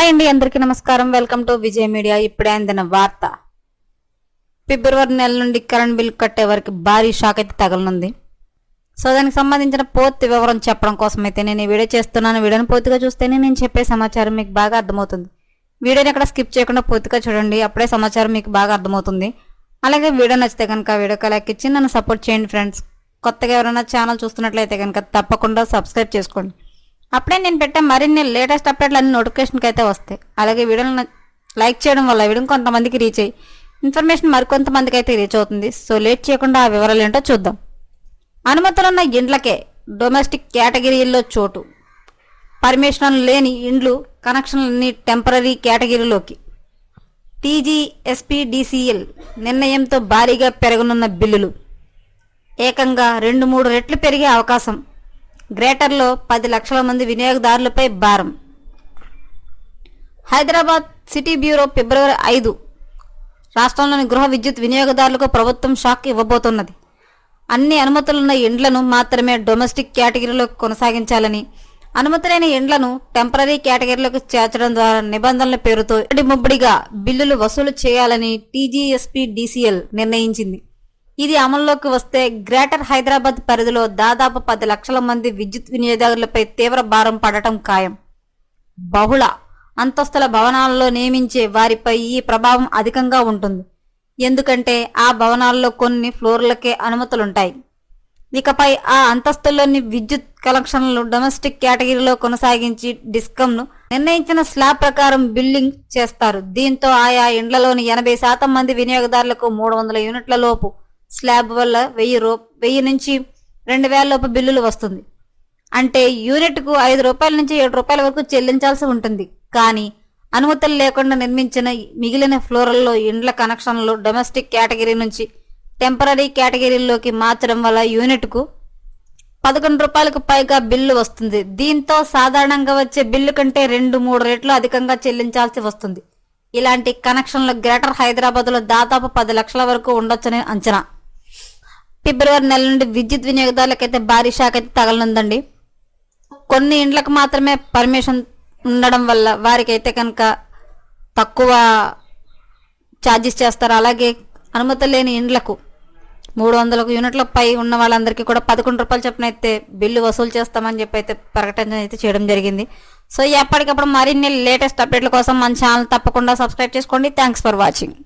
Hi అండి అందరికీ నమస్కారం. వెల్కమ్ టు విజయ్ మీడియా ఇప్పుడే అందిన వార్త. ఫిబ్రవరి నెల నుండి కరెంట్ బిల్ కట్టే వరకు భారీ షాక్ అయితే తగలనుంది. సో దానికి సంబంధించిన పూర్తి వివరం చెప్పడం కోసం అయితే నేను ఈ వీడియో చేస్తున్నాను. వీడియోని పూర్తిగా చూస్తేనే నేను చెప్పే సమాచారం మీకు బాగా అర్థమవుతుంది. వీడియోని ఎక్కడ స్కిప్ చేయకుండా పూర్తిగా చూడండి. అప్పుడే సమాచారం మీకు బాగా అర్థమవుతుంది. అలాగే వీడియో నచ్చితే కనుక వీడియోకి లైక్ ఇచ్చి నన్ను సపోర్ట్ చేయండి ఫ్రెండ్స్. కొత్తగా ఎవరైనా ఛానల్ చూస్తున్నట్లయితే కనుక తప్పకుండా సబ్స్క్రైబ్ చేసుకోండి. అప్పుడే నేను పెట్టే మరిన్ని లేటెస్ట్ అప్డేట్లు అన్ని నోటిఫికేషన్కి అయితే వస్తాయి. అలాగే వీడియోలను లైక్ చేయడం వల్ల వీడియో కొంతమందికి రీచ్ అయ్యి ఇన్ఫర్మేషన్ మరికొంతమందికి అయితే రీచ్ అవుతుంది. సో లేట్ చేయకుండా ఆ వివరాలు ఏంటో చూద్దాం. అనుమతులున్న ఇండ్లకే డొమెస్టిక్ కేటగిరీల్లో చోటు. పర్మిషన్ లేని ఇండ్లు కనెక్షన్లన్నీ టెంపరీ కేటగిరీలోకి. టీజీఎస్పీడీసీఎల్ నిర్ణయంతో భారీగా పెరగనున్న బిల్లులు. ఏకంగా రెండు మూడు రెట్లు పెరిగే అవకాశం. గ్రేటర్లో పది లక్షల మంది వినియోగదారులపై భారం. హైదరాబాద్ సిటీ బ్యూరో ఫిబ్రవరి ఐదు రాష్ట్రంలోని గృహ విద్యుత్ వినియోగదారులకు ప్రభుత్వం షాక్ ఇవ్వబోతున్నది. అన్ని అనుమతులున్న ఇండ్లను మాత్రమే డొమెస్టిక్ కేటగిరీలోకి కొనసాగించాలని అనుమతులైన ఇండ్లను టెంపరీ కేటగిరీలోకి చేర్చడం ద్వారా నిబంధనల పేరుతో ముబ్బడిగా బిల్లులు వసూలు చేయాలని టీజీఎస్పీ డీసీఎల్ నిర్ణయించింది. ఇది అమల్లోకి వస్తే గ్రేటర్ హైదరాబాద్ పరిధిలో దాదాపు పది లక్షల మంది విద్యుత్ వినియోగదారులపై తీవ్ర భారం పడటం ఖాయం. బహుళ అంతస్తుల భవనాల్లో నియమించే వారిపై ఈ ప్రభావం అధికంగా ఉంటుంది. ఎందుకంటే ఆ భవనాల్లో కొన్ని ఫ్లోర్లకే అనుమతులుంటాయి. ఇకపై ఆ అంతస్తుల్లోని విద్యుత్ కలెక్షన్లు డొమెస్టిక్ కేటగిరీలో కొనసాగించి డిస్కంను నిర్ణయించిన స్లాబ్ ప్రకారం బిల్లింగ్ చేస్తారు. దీంతో ఆయా ఇండ్లలోని ఎనభై శాతం మంది వినియోగదారులకు మూడు వందల యూనిట్ల లోపు స్లాబ్ వల్ల వెయ్యి రూ వెయ్యి నుంచి రెండు వేల లోపు బిల్లులు వస్తుంది. అంటే యూనిట్కు ఐదు రూపాయల నుంచి ఏడు రూపాయల వరకు చెల్లించాల్సి ఉంటుంది. కానీ అనుమతులు లేకుండా నిర్మించిన మిగిలిన ఫ్లోరల్లో ఇండ్ల కనెక్షన్లు డొమెస్టిక్ కేటగిరీ నుంచి టెంపరీ కేటగిరీలోకి మార్చడం వల్ల యూనిట్కు పదకొండు రూపాయలకు పైగా బిల్లు వస్తుంది. దీంతో సాధారణంగా వచ్చే బిల్లు కంటే రెండు మూడు రెట్లు అధికంగా చెల్లించాల్సి వస్తుంది. ఇలాంటి కనెక్షన్లు గ్రేటర్ హైదరాబాద్లో దాదాపు పది లక్షల వరకు ఉండొచ్చని అంచనా. ఫిబ్రవరి నెల నుండి విద్యుత్ వినియోగదారులకైతే భారీ షాక్ అయితే తగలనుందండి. కొన్ని ఇండ్లకు మాత్రమే పర్మిషన్ ఉండడం వల్ల వారికైతే కనుక తక్కువ ఛార్జెస్ చేస్తారు. అలాగే అనుమతి లేని ఇండ్లకు మూడు వందల యూనిట్ల పై ఉన్న వాళ్ళందరికీ కూడా పదకొండు రూపాయలు చొప్పున అయితే బిల్లు వసూలు చేస్తామని చెప్పి అయితే ప్రకటన అయితే చేయడం జరిగింది. సో ఎప్పటికప్పుడు మరిన్ని లేటెస్ట్ అప్డేట్ల కోసం మన ఛానల్ తప్పకుండా సబ్స్క్రైబ్ చేసుకోండి. Thanks for watching.